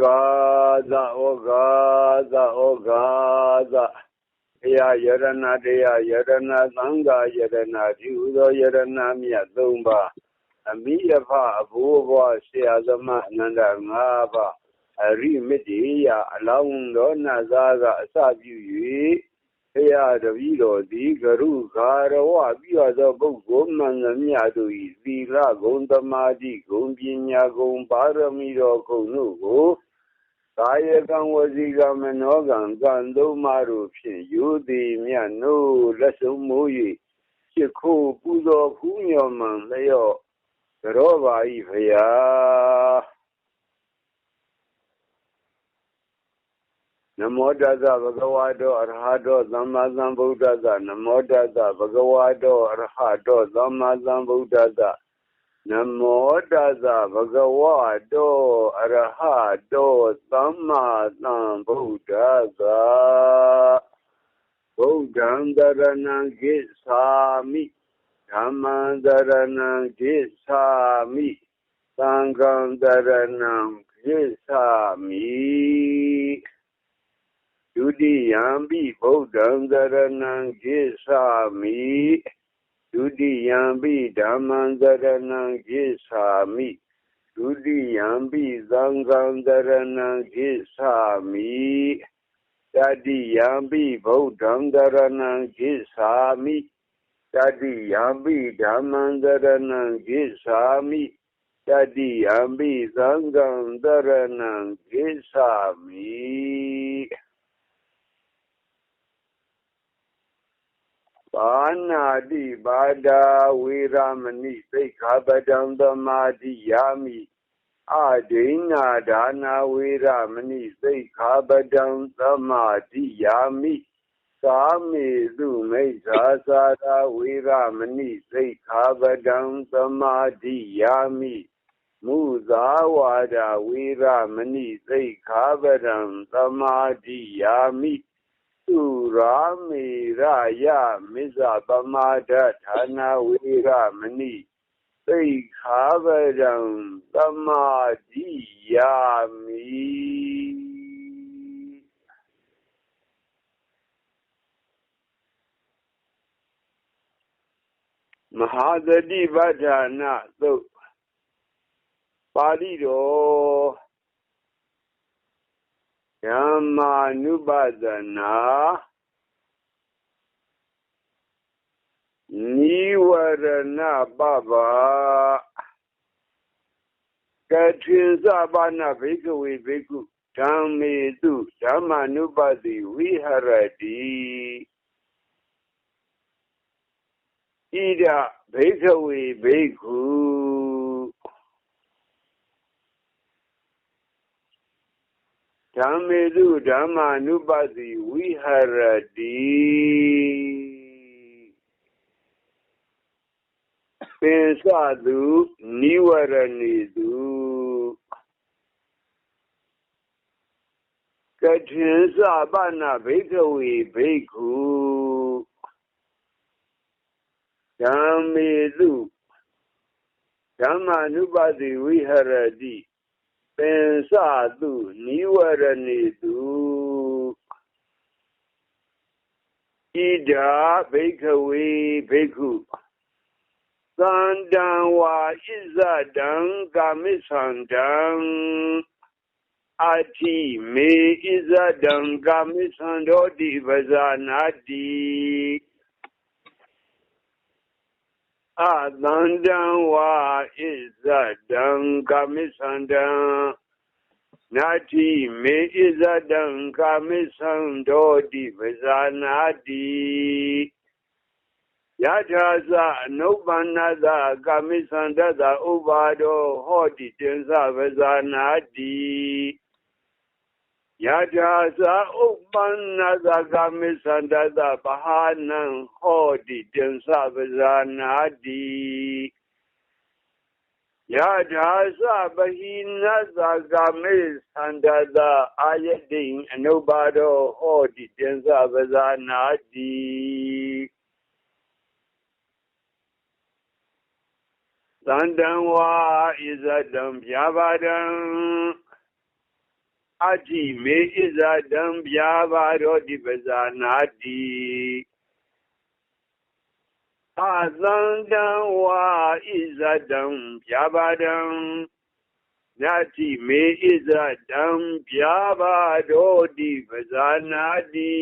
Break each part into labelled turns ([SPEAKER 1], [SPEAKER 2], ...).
[SPEAKER 1] ဂါဇဩဂါဇဩဂါဇတရားယရဏတရားယရဏသံဃာယရဏဒီဥသောယရဏမြတ်သုံးပါအမိအဖအဘိုးဘွားဆရာသမားအနန္တ၅ပါးအရိမတ္တိယအလောင်းတော်နတ်သားကအစပြု၍ ဘုရားတပည့်တော်သည်ကရုဂါရဝပြုသောပုဂ္ဂိုလ်မှန်သမျှတို့၏သီလဂုဏ်သမာဓိဂုဏ်ပညာဂုဏ်ပါရမီတော်ဂုဏ်တို့ကိုကာယကံဝစီကံမနောကံကံသုံးပါးတို့ဖြင့်ယူသည်မြတ်နို့လက်ဆုံးမိုး၍ချစ်ခိုးပူဇော်ဖူးမြော်မှန်လျော့ကြောပါ၏ဖရာ မောတသဗုဒ္ဓဝါဒောအရဟတောသမ္မာသမ္ဗုဒ္ဓသနမောတသဗုဒ္ဓဝါဒောအရဟတောသမ္မာသမ္ဗုဒ္ဓသနမောတသဗုဒ္ဓဝါဒောအရဟတောသမ္မာသမ္ဗုဒ္ဓသဗုဒ္ဓံတရဏံကိသာမိဓမ္မံတရဏံကိသာမိသံဃံတရဏံကိသာမိ ဒုတိယံပိဗုဒ္ဓံသရဏံကိသာမိဒုတိယံပိဓမ္မံသရဏံကိသာမိဒုတိယံပိသံဃံသရဏံကိသာမိတတိယံပိဗုဒ္ဓံသရဏံကိသာမိတတိယံပိဓမ္မံသရဏံကိသာမိတတိယံပိသံဃံသရဏံကိသာမိ ပါဏာတိပါဒာဝေရမဏိသိက္ခာပဒံသမာတိယာမိအဒိနာဒါနာဝေရမဏိသိက္ခာပဒံသမာတိယာမိသာမေသူမိစ္ဆာသာသာဝေရမဏိသိက္ခာပဒံသမာတိယာမိမုဇာဝါဒဝေရမဏိသိက္ခာပဒံသမာတိယာမိ သူရာမေရယမစ္ဆပမာဒဌာနဝေရမဏိသိခာဗရံသမာတိယာမိမဟာသတိပဋ္ဌာနာသုတ်ပါဠိတော် ဓမ္မာနုပဒနာနိဝရဏပပကထေသဘာနာဘိကဝေဘိကုဓမ္မေတုဓမ္မာနုပတိဝိဟရတိဣဒဘိကဝေဘိကု ဓမ္မေတုဓမ္မာနုပတိဝိဟရတိပင်စသူနိဝရဏီသူကထေသပနာဘိကဝေဘိက္ခုဓမ္မေတုဓမ္မာနုပတိဝိဟရတိ pensado niwaranidhu ida bhikkhave bhikkhu sandaṃ vā izadaṃ gamisandaṃ athi me izadaṃ gamisandoti vajanati Abundant wa is a dung. Nati me is kamisando di vizanadi. Yataza nobanada kamisandada ubado hodi tensa vizanadi. ယထာသအနုပ္ပန္နသကာမိသန္တသဥပါဒောဟောတိတင်္စပဇာနာတိယထာသာဥပ္ပန္နသကမိသန္တသပဟာနံဟောတိတင်္စပဇာနာတိယထာသပဟိနသကမိသန္တသအာယတိအနုပါဒောဟောတိတင်္စပဇာနာတိသန္တံဝါဣဇတံဗျာပါဒံ အတ္တိမေဣဇဒံဗျာပါရောတိပဇာနာတိအာသန္တံဝါဣဇဒံဗျာပါဒံနတ္တိမေဣဇဒံဗျာပါရောတိပဇာနာတိ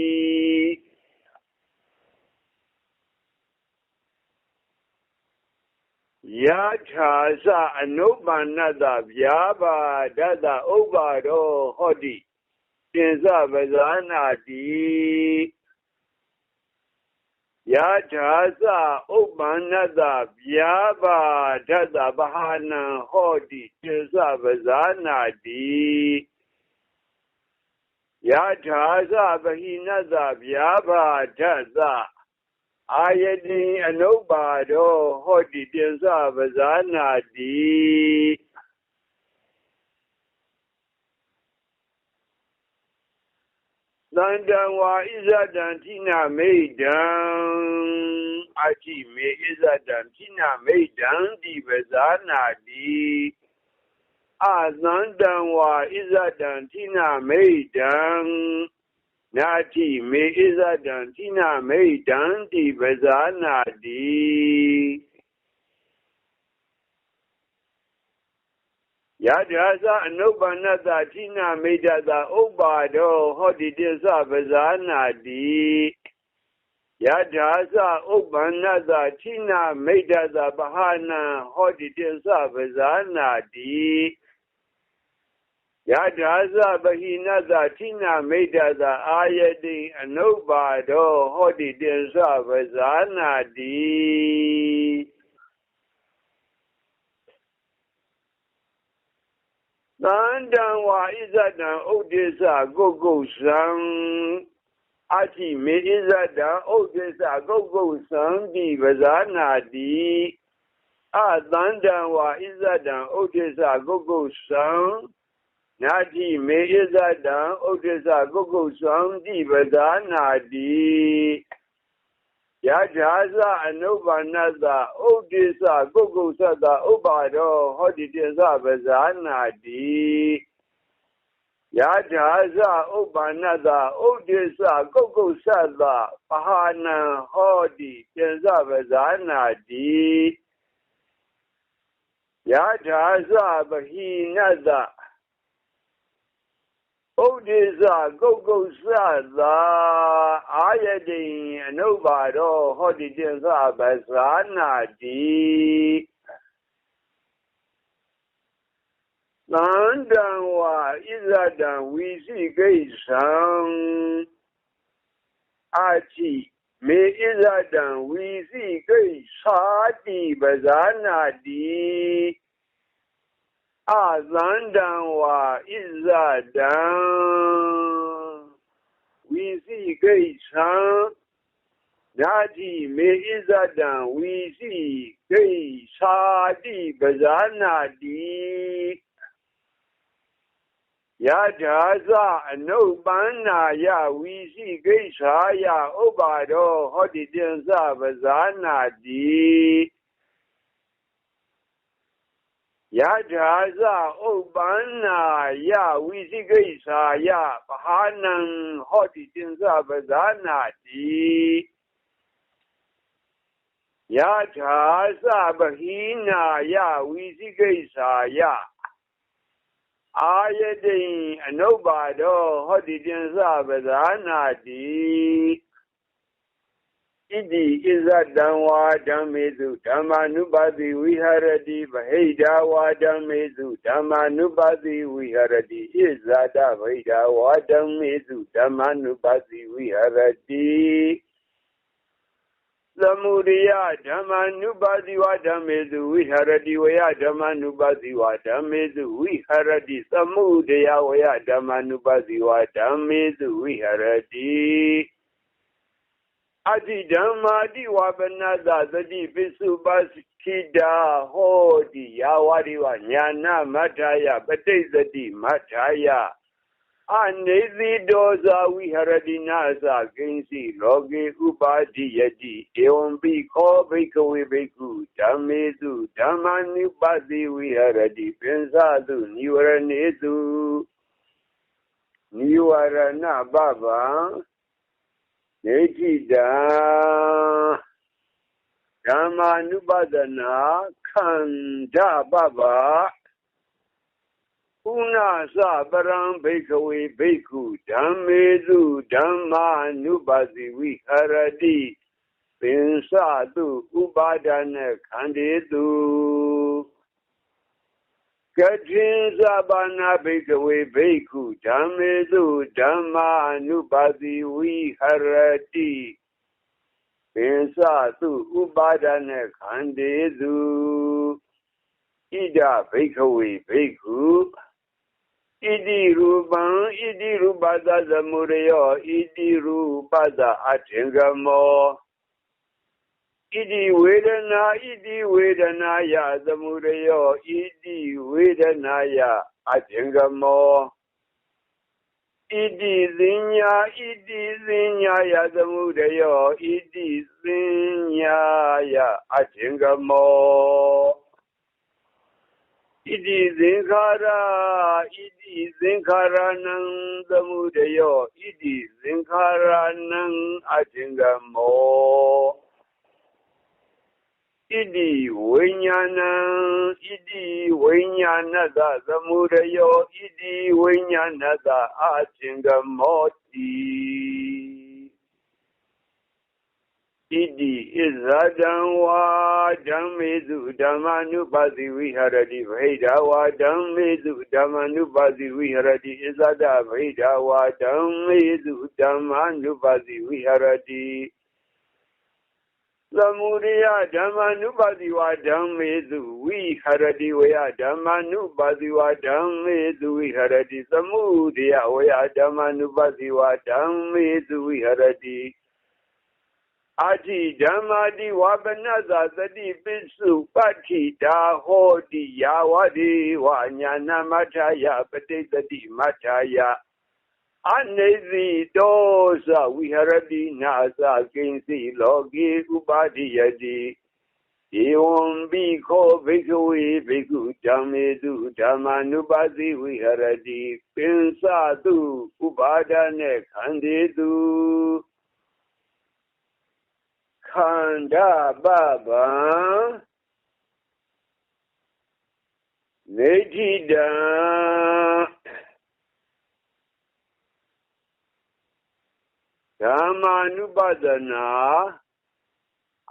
[SPEAKER 1] ယထာသအနုပ္ပန္နတဗျာပါဒတဥပ္ပါရောဟောတိတင်စပဇာနာတိယထာသဥပ္ပန္နတဗျာပါဒတဗဟာနံဟောတိတင်စပဇာနာတိယထာသဗဟိနတဗျာပါဒတ အာယတိအနုပါတောဟောတိပြစ္ဆပဇာနာတိသန္တံဝါဣဇဒံတိနာမိတ်တံအတိမေဣဇဒံတိနာမိတ်တံဒီပဇာနာတိအသန္တံဝါဣဇဒံတိနာမိတ်တံ နာတိမေဣဇဒံတိနာမိတ်တံတိပဇာနာတိယထာသအနုပ္ပန္နတတိနာမိတ်တဥပ္ပါဒောဟောတိတစ္ဆပဇာနာတိယထာသဥပ္ပန္နတတိနာမိတ်တဗဟာနံဟောတိတစ္ဆပဇာနာတိ ယထာသပဟိနသထိနာမိတ်တသအာယတိအနုပါဒောဟောတိတေသပဇာနာတိသန္တံဝါဣဇတံဥဒိစ္စကုတ်ကုတ်သံအတိမေဣဇတံဥဒိစ္စကုတ်ကုတ်သံတိပဇာနာတိအသန္တံဝါဣဇတံဥဒိစ္စကုတ်ကုတ်သံ နာတိမေဣဇတံဥဒိစ္စကုတ်ကုတ်သံတိပဇာနာတိယထာသအနုပ္ပန္နသဥဒိစ္စကုတ်ကုတ်သတ္တဥပါရောဟောတိတေသပဇာနာတိယထာသဥပ္ပန္နသဥဒိစ္စကုတ်ကုတ်သတ္တပဟာနံဟောတိတေသပဇာနာတိယထာသပဟိနသ ဥဒိစ္စကုတ်ကုတ်သသာအာယတိအနုပါရောဟောတိတင်္စပဇာနာတိသန္တံဝါဣဇတံဝီစီကိသံအာချိမေဣဇတံဝီစီကိသာတိပဇာနာတိ a zandan wa izza dan wisi kai daji me izza dan wisi kai sadi bazana di ya da za a na ya wisi kai sa ya obado hodidin za bazana di ယဝီစီဂိသာယဥပ္ပါဒောဟောတိတင်္စပဇာနာတိယထာဇဥပ္ပန္နာယဝိသိကိစ္ဆာယပဟာနံဟောတိတင်္စပဇာနာတိယထာသပဟိနာယဝိသိကိစ္ဆာယအာယတိအနုပါဒောဟောတိတင်္စပဇာနာတိ ဣတိဣဇတံဝါဓမ္မေစုဓမ္မာနုပါတိဝိဟရတိဗဟိတဝါဓမ္မေစုဓမ္မာနုပါတိဝိဟရတိဣဇာတဗဟိတဝါဓမ္မေစုဓမ္မာနုပါတိဝိဟရတိသမုဒိယဓမ္မာနုပါတိဝါဓမ္မေစုဝိဟရတိဝယဓမ္မာနုပါတိဝါဓမ္မေစုဝိဟရတိသမုဒိယဝယဓမ္မာနုပါတိဝါဓမ္မေစုဝိဟရတိ အတ္တိဓမ္မာတိဝပနတသတိပိစုပါခိတာဟောတိယာဝရိဝညာနာမထာယပဋိသတိမထာယအနေတိဒောဇာဝိဟရတိနာသကိဉ္စီလောကေဥပါတိယတိဧဝံပိခောဘိကဝေဘိကုဓမ္မေစုဓမ္မာနိပတိဝိဟရတိပင်စသုနိဝရဏေစုနိဝရဏပပံ နေတိတံဓမ္မာနုပဒနာခန္ဓာပပကုဏသပရံဘိကဝေဘိက္ခုဓမ္မေစုဓမ္မာနုပါစီဝိဟရတိပင်စတုဥပါဒနာခန္တေတု ကတိသဘာနာဘိကဝေဘိက္ခုဓမ္မေစုဓမ္မာနုပါစီဝိဟရတိပင်စတုဥပါဒနာခန္တေတုဣဒဘိကဝေဘိက္ခုဣတိရူပံဣတိရူပသသမုရယောဣတိရူပသအထင်ကမော idi wedana idi wedana ya zamurayo idi wedana ya abingamo idi zinya idi zinya ya zamurayo idi zinya ya abingamo idi zinkara idi zinkara nan zamurayo idi zinkara nan abingamo ဣတိသင်ညာယသမုရယောဣတိသင်ညာယအထင်ကမောဣတိသင်္ခါရဣတိသင်္ခါရနံသမုဒယောဣတိသင်္ခါရနံအထင်ကမောဣတိဝိညာဏံဣတိဝိညာဏတသမုဒယောဣတိဝိညာဏတအထင်ကမောတိဣတိဣဇာတံဝါဓမ္မေစုဓမ္မနုပါတိဝိဟရတိဗိဓာဝါဓမ္မေစုဓမ္မနုပါတိဝိဟရတိဣဇာတဗိဓာဝါဓမ္မေစုဓမ္မနုပါတိဝိဟရတိ သမုဒယဓမ္မနုပါတိဝါဓမ္မေစုဝိဟရတိဝယဓမ္မနုပါတိဝါဓမ္မေစုဝိဟရတိသမုဒယဝယဓမ္မနုပါတိဝါဓမ္မေစုဝိဟရတိအာတိဓမ္မာတိဝါပနသသတိပိစုပတ္ထိတာဟောတိယာဝတိဝါညာနာမထာယပဋိသတိမထာယ အနေစီတောသဝိဟရတိနာသကိဉ္စီလောကေဥပါတိယတိဧဝံဘိခောဘိကဝေဘိက္ခုဓမ္မေတုဓမ္မာနုပါတိဝိဟရတိပင်စတုဥပါဒနဲ့ခန္တေတုခန္ဓာပပံနေတိတံ ဓမ္မာနုပဒနာ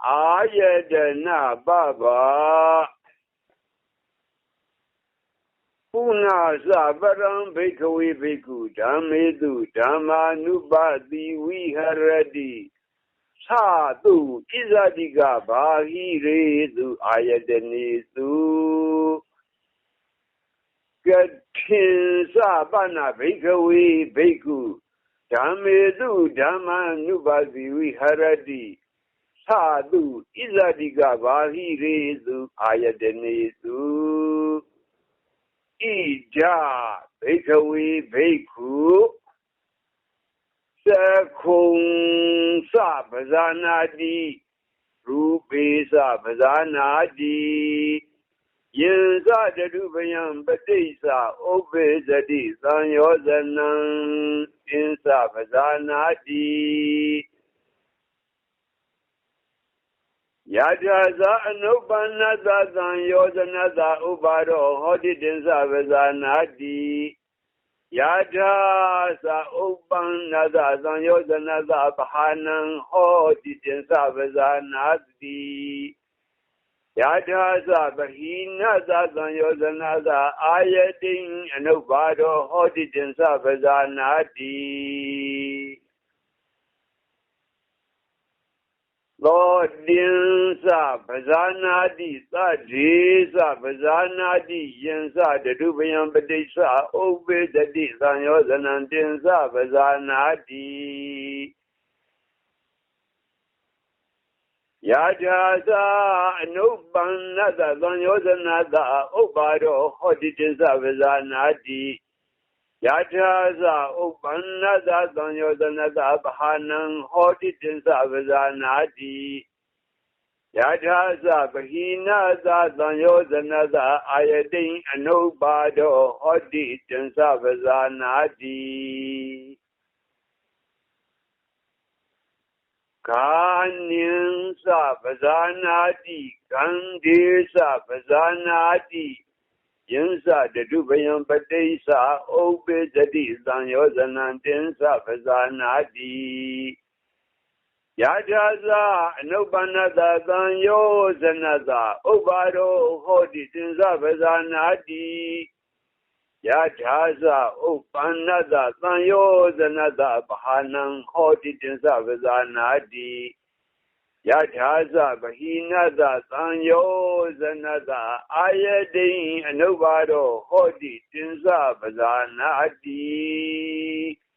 [SPEAKER 1] အာယတနာပပပုဏ္ဏသပရံဘိကဝေဘိက္ခုဓမ္မေတုဓမ္မာနုပတိဝိဟရတိသတုဣဇတိကဘာဟိရေသူအာယတနေသူကထေသပနာဘိကဝေဘိက္ခု ဓမ္မေတုဓမ္မနုပါတိဝိဟရတိသတုဣဇတိကဘာဟိရေသူအာယတနေသူဣဒဘိကဝေဘိက္ခုသခုံစပဇာနာတိရူပေစပဇာနာတိ ယေဇတတုပယံပဋိစ္စဥပ္ပေသတိသံယောဇနံအင်းစပဇာနာတိယထာဇာအနုပ္ပန္နသသံယောဇနသဥပါရောဟောတိတင်္စပဇာနာတိယထာသဥပ္ပန္နသသံယောဇနသဘာနံဟောတိတင်္စပဇာနာတိ ယထာသဗဟိနသသံယောဇနသအာယတိအနုဘာရောဟောတိတင်္စပဇာနာတိသောတင်္စပဇာနာတိသဒေသပဇာနာတိယင်္စတတုပယံပတိစ္ဆဥပ္ပေတတိသံယောဇနံတင်္စပဇာနာတိ ယာဓာသာအနုပ္ပန္နသသံယောဇနသာဥပ္ပါရောဟောတိတင်္စပဇာနာတိယထာသဥပ္ပန္နသသံယောဇနသဘာနံဟောတိတင်္စပဇာနာတိယထာသဗဟိနာသသံယောဇနသအာယတိအနုပါဒောဟောတိတံသပဇာနာတိ ကာနင်းသပဇာနာတိကံဒေသပဇာနာတိယင်းစတတုပယံပတိစ္ဆာဥပ္ပေသတိသံယောဇနံတင်္ဆပဇာနာတိ ယထာသအနုပ္ပန္နတသံယောဇနတဥပ္ပါရောဟောတိတင်္ဆပဇာနာတိယထာသဥပ္ပန္နတသံယောဇနတဘာနံဟောတိတင်္ဆပဇာနာတိယထာသဗဟိနတသံယောဇနတအာယတိအနုဘာရောဟောတိတင်္စပဇာနာတိဇေဝင်းစပဇာနာတိ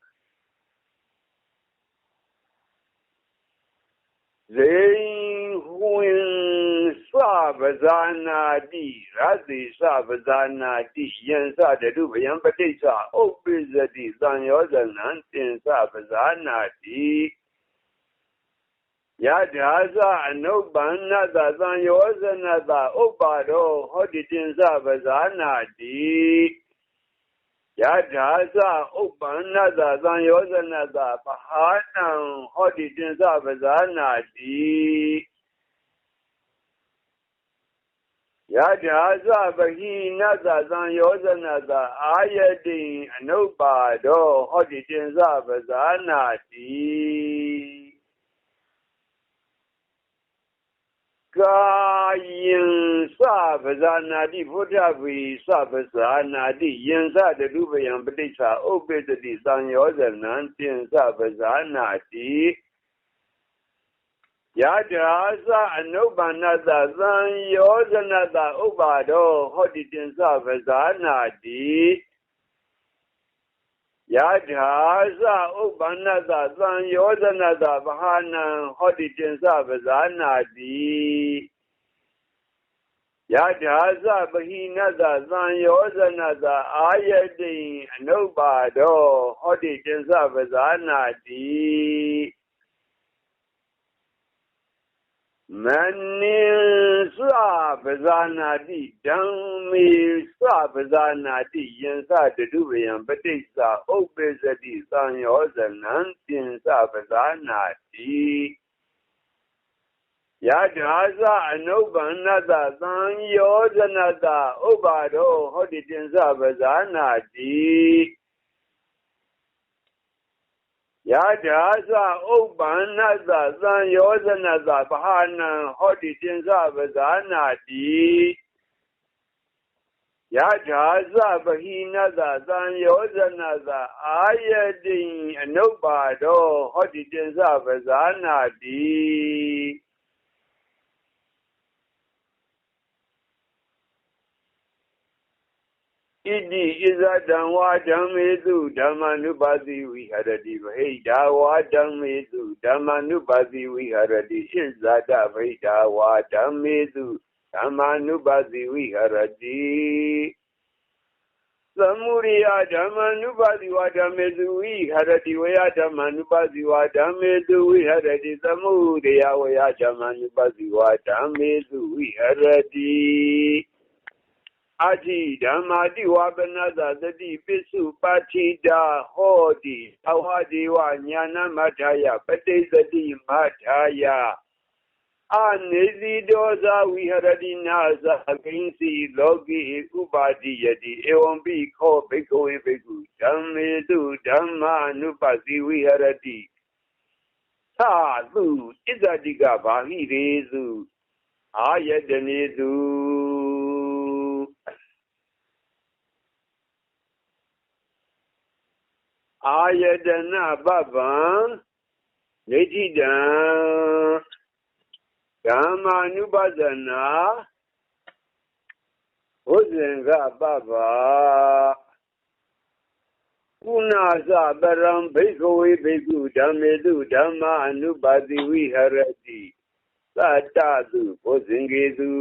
[SPEAKER 1] ရသေစပဇာနာတိယံစတတုဗယံပဋိစ္ဆဥပ္ပိဇတိသံယောဇနံတင်္စပဇာနာတိယထာသအနုပ္ပန္နတသံယောဇနတဥပ္ပါရောဟောတိတင်္စပဇာနာတိ ယထာသဥပ္ပန္နတသံယောဇနတပဟာနံဟောတိတင်္စပဇာနာတိယထာသဗဟိနတသံယောဇနတအာယတိအနုပ္ပါရောဟောတိတင်္စပဇာနာတိ ကာယံစပဇာနာတိဘုဒ္ဓဗီစပဇာနာတိယံစတတုပယံပဋိစ္ဆာဥပ္ပေတတိသံယောဇနံတင်စပဇာနာတိယထာသအနုပ္ပန္နတသံယောဇနတဥပ္ပါဒောဟောတိတင်စပဇာနာတိယထာသဥပ္ပန္နတသံယောဇနတဗဟာနံဟောတိ yadha za ubana za zan yodana za bahana hodijin za bazana bi yadha za bahina za zan yodana za ayadin anubado hodijin za bazana bi မနိစပဇာနာတိဓမ္မေစပဇာနာတိယင်္စတတုဗယံပဋိစ္ဆာဥပ္ပေစတိသံယောဇနံတင်္စပဇာနာတိယထာသအနုပ္ပန္နတသံယောဇနတဥပ္ပါဒောဟောတိတင်္စပဇာနာတိ ယထာသဥပ္ပန္နသသံယောဇနသဘာနံဟောတိတင်္စပဇာနာတိယထာသဗဟိနသသံယောဇနသအာယတိအနုပါဒောဟောတိတင်္စပဇာနာတိ ဣတိဣဇဒံဝါဓမ္မေတုဓမ္မနုပါတိဝိဟရတိဗဟိတာဝါဓမ္မေတုဓမ္မနုပါတိဝိဟရတိဣဇဒဗဟိတာဝါဓမ္မေတုဓမ္မနုပါတိဝိဟရတိသမုရိယဓမ္မနုပါတိဝါဓမ္မေတုဝိဟရတိဝယဓမ္မနုပါတိဝါဓမ္မေတုဝိဟရတိသမုရိယဝယဓမ္မနုပါတိဝါဓမ္မေတုဝိဟရတိ အတိဓမ္မာတိဝပနသသတိပိစုပါတိတာဟောတိအဝဒေဝညာနမထာယပတိသတိမထာယအနေစီဒောဇဝိဟရတိနာဇဂိဉ္စီလောကိဥပါတိယတိဧဝံပိခောဘိက္ခဝေဘိက္ခုဓမ္မေတုဓမ္မာနုပတိဝိဟရတိသာသူဣဇတိကဘာဟိရေစုအာယတနေသူ ayẹdẹnà bàbán lédìdán gàmà nùbàdànà òzìǹgà bàbá kùnà sàbẹrán bẹgọwé bẹgù dàmẹlú dàmà nùbàdìwì hẹrẹdì látàdù òzìǹgẹdù.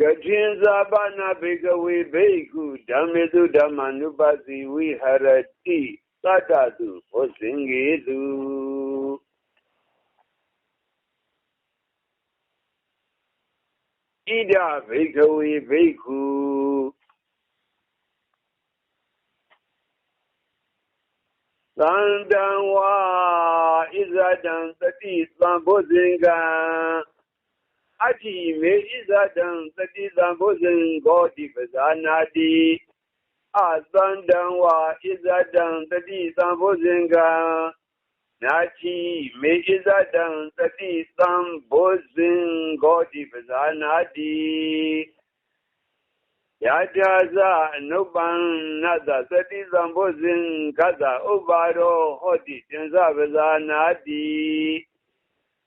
[SPEAKER 1] ကပပကုဏသပရံဘိကဝေဘိကုဓမ္မေတုဓမ္မာအနုပါတိဝိဟရတိသတ္တတုဘုဇင်ကေတုကခြင်းဇာပနာဘေကဝေဘေကုဓမ္မေတုဓမ္မနုပတိဝိဟရတိသတ္တတုဘောဇင်ကေတု ဣဒဘိကဝေဘိက္ခုသန္တံဝါဣဇဒံတတိသံဘုဇင်ကံ အတ္တိမေဣဇဒံတတိသံဘုဇင်ဂောတိပဇာနာတိအသန္တံဝါဣဇဒံတတိသံဘုဇင်ကံနာချိ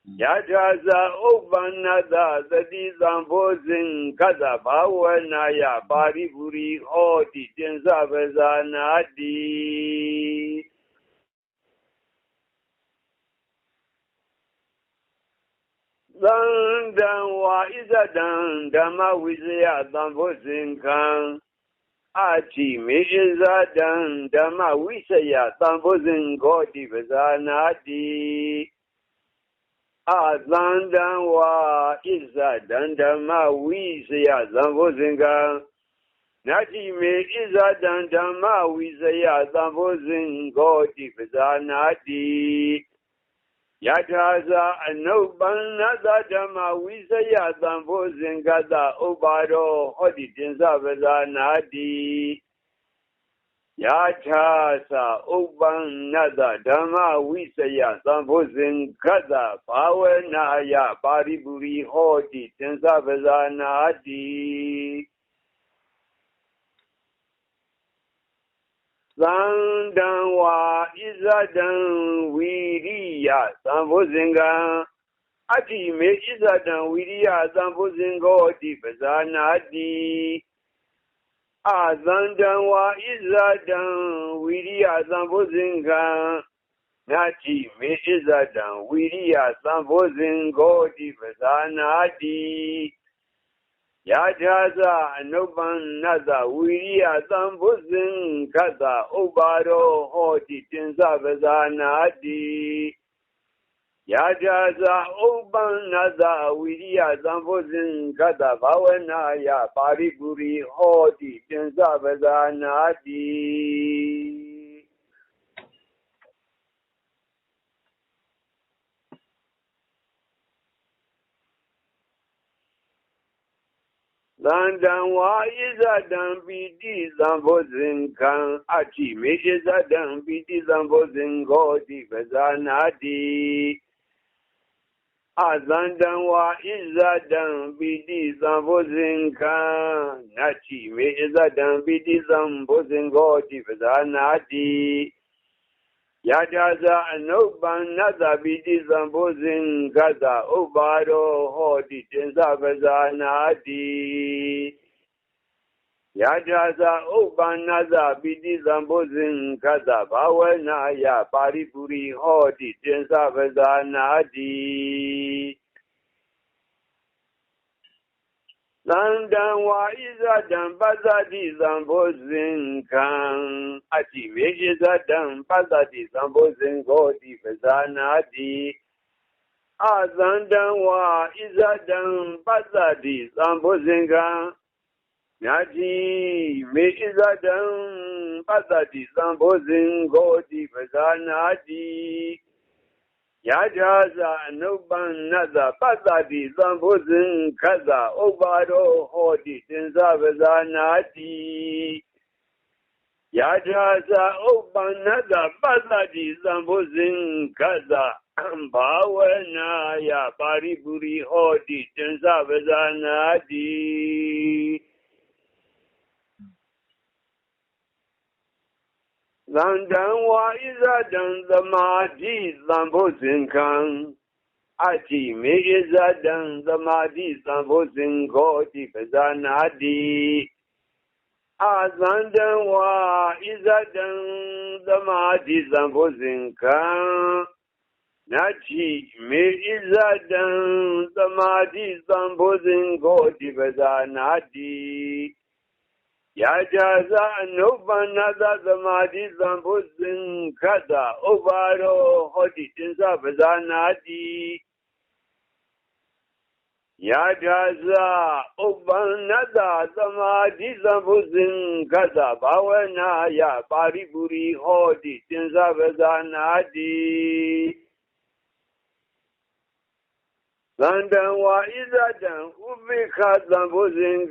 [SPEAKER 1] Mm. ya jaza uban na da zadi zambozin kada ba na ya bari buri odi din zabe zana di dan wa iza dan ma wizi ya zambozin kan a ci mi iza dan ma wisa ya zambozin godi bezana di စပဇာနာတိယာကြဇဥပ္ပန္နတသတိသံဘုဇင်ကတဘာဝနာယပါရိပူရိဟောတိတင်္စပဇာနာတိသန္တံဝါဣဇဒံဓမ္မဝိဇယသံဖို့စင်ခံအာတိမေဣဇဒံဓမ္မဝိဇယသံဖို့စင်ဂောတိပဇာနာတိအာသန္တံဝါဣဇဒံဓမ္မဝိဇယသံဖို့စင်ခံနာတိမေဣဇဒံဓမ္မဝိဇယသံဖို့စင်ဂောတိပဇာနာတိယထာဇာအနုပန္နသဓမ္မဝိစယသံဖို့ဇင်္ဂတဥပါရောဟောတိတင်္စပဇာနာတိ ယထာသဥပ္ပန္နသဓမ္မဝိစယသံဖို့ဇင်္ဂတဘာဝနာယပါရိပူရိဟောတိတင်္စပဇာနာတိသန္တံဝါဣဇဒံဝီရိယသံဘုဇင်ကံအတ္တိမေဣဇဒံဝီရိယသံဘုဇင်ကောတိပဇာနာတိအသန္တံဝါဣဇဒံဝီရိယသံဘုဇင်ကံနာတိမေဣဇဒံဝီရိယသံဘုဇင်ကောတိပဇာနာတိ azandan wa izadan wiriya zambozin ga na ci me izadan wiriya zambozin godi fasana ya jaza anuban naza wiriya zambozin kaza ubaro hoti tin zabazana Ya jaza urban naza wiriya zanfozin kada bawana ya fari bidi zanfozin kan aci, me iza bidi zanfozin godi baza. أزندا وإزدا بدي زنبوزن كانتي وإزدا بدي زنبوزن غوتي فزاناتي Yadaza noban naza bidi zambozin gaza ubaro hodi tenza gaza na adi. Ya jaza ubannaza bidi zambozin kaza bawena ya paripuri hodi tensa vezana di. Landan wa iza dan baza di zambozin kan ati meji za dan baza di zambozin godi vezana di. Azandan iza dan baza di zambozin ဇတံပိတိသံဘောဇင်ဂောတိပဇာနာတိယထာဇအနုပန္နသပိတိသံဘုဇင်ကတဥပ္ပါရောဟောတိတင်္စပဇာနာတိယထာဇဥပ္ပန္နသပိတိသံဘုဇင်ကတဘာဝနာယပါရိပူရိဟောတိတင်္စပဇာနာတိသန္တံဝါဣဇတံပသတိသံဘောဇင်ခံအတ္တိမေဣဇတံပသတိသံဘောဇင်ကိုတိပဇာနာတိအသန္တံဝါဣဇတံပသတိသံဘောဇင်ခံညာတိမေဣဇတံပသတိသံဘောဇင်ကိုတိပဇာနာတိယာကြသအနုပန္နတပတ္တတိသံဘုဇင်ခတ္တဥပ္ပါရောဟောတိတင်္စပဇာနာတိယာကြသဥပ္ပန္နတပတ္တတိသံဘုဇင်ခတ္တဘာဝနာယပါရိပူရိဟောတိတင်္စပဇာနာတိ သန္တံဝါဣဇဒံသမာဓိသံဘုဇင်ခံအတ္တိမေဣဇဒံသမာဓိသံဘုဇင်ခောတိပဇာနာတိအသန္တံဝါဣဇဒံသမာဓိသံဘုဇင်ခံနတ္တိမေဣဇဒံသမာဓိသံဘုဇင်ခောတိပဇာနာတိ Ya jaza nufa na za zama di kada ubaro hodi din safi. Ya jaza uban na za zama di kada bawana ya bari buri hodi din safi. Zandan wa izadan ubi ka zambuzin.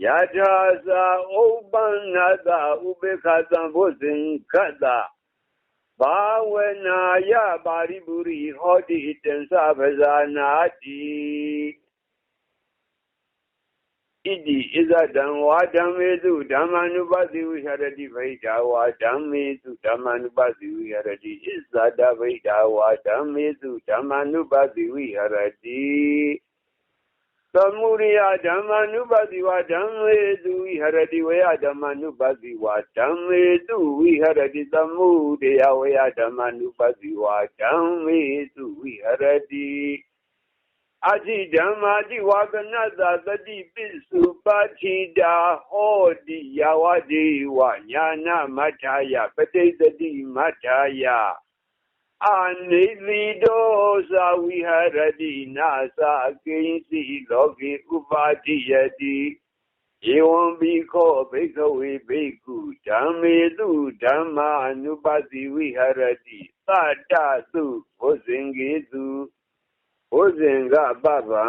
[SPEAKER 1] ပိ္ခသံဘုဇင်ကံအာတိမေဇတံဥပိ္ခသံဘုဇင်ကိုတိပဇာနာတိအသန္တံဝါဣဇတံဥပိ္ခသံဘုဇင်ကံနာတိမေဣဇတံဥပိ္ခသံဘုဇင်ကိုတိပဇာနာတိယထာဇာအနုပ္ပန္နတဥပိ္ခသံဘုဇင်ခသဥပါရောဟောတိတင်္စပဇာနာတိယထာဇာဥပ္ပန္နတဥပိ္ခသံဘုဇင်ခသဘာဝနာယပါရိပုရိဟောတိတံသဗဇာနာတိဣတိဣဇဒံဝါဓမ္မေစုဓမ္မ ानु ပတိဝိဟရတိဗိဒာဝါဓမ္မေစုဓမ္မ ानु ပတိဝိဟရတိဣဇဒဗိဒာဝါဓမ္မေစုဓမ္မ ानु ပတိဝိဟရတိ သမုရိယဓမ္မ ानु ပတိဝါဓမ္မေစုဝိဟရတိဝေယဓမ္မ ानु ပတိဝါဓမ္မေစုဝိဟရတိသမုရိယဝေယဓမ္မ ानु ပတိဝါဓမ္မေစုဝိဟရတိအတိဓမ္မာတိဝါကနတသတိပိစုပါတိတာဟောတိယဝတိဝညာနာမထာယပဋိသတိမထာယ အာနိတိတောသာဝိဟရတိနာသာကိဉ္စီလောကေဥပါတိယတိဧဝံဘိခောဘိကဝေဘိကုဓမ္မေတုဓမ္မာအနုပတိဝိဟရတိသတ္တသုဘုဇင်ကေတုဘုဇင်ကပပံ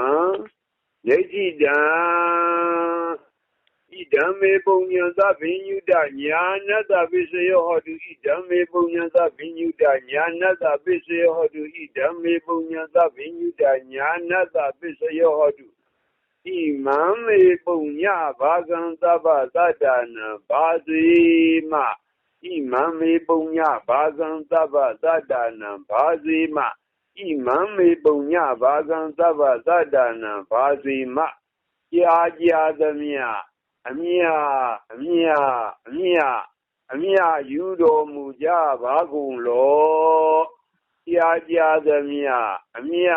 [SPEAKER 1] ယိဋ္ဌိတံ ဣဓမ္မေပုံညံသဗ္ဗညုတညာနတပိစယောဟောတုဣဓမ္မေပုံညံသဗ္ဗညုတညာနတပိစယောဟောတုဣဓမ္မေပုံညံသဗ္ဗညုတညာနတပိစယောဟောတုဣမံမေပုံညဘာကံသဗ္ဗသတ္တနာဘာစီမဣမံမေပုံညဘာကံသဗ္ဗသတ္တနာဘာစီမဣမံမေပုံညဘာကံသဗ္ဗသတ္တနာဘာစီမကြာကြာသမျှ အမြအမြအမြအမြယူတော်မူကြပါကုန်လောကြာကြာသမျှအမြ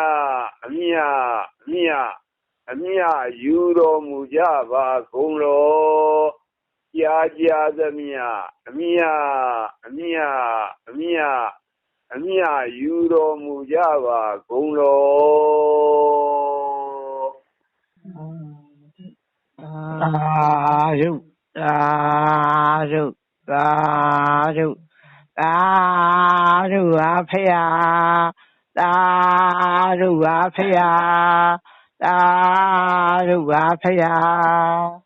[SPEAKER 1] အမြအမြအမြယူတော်မူကြပါကုန်လောကြာကြာသမျှအမြအမြအမြအမြယူတော်မူကြပါကုန်လော
[SPEAKER 2] သာဓုသာဓုသာဓုသာဓုပါဖယာသာဓုပါဖယာသာဓုပါဖယာ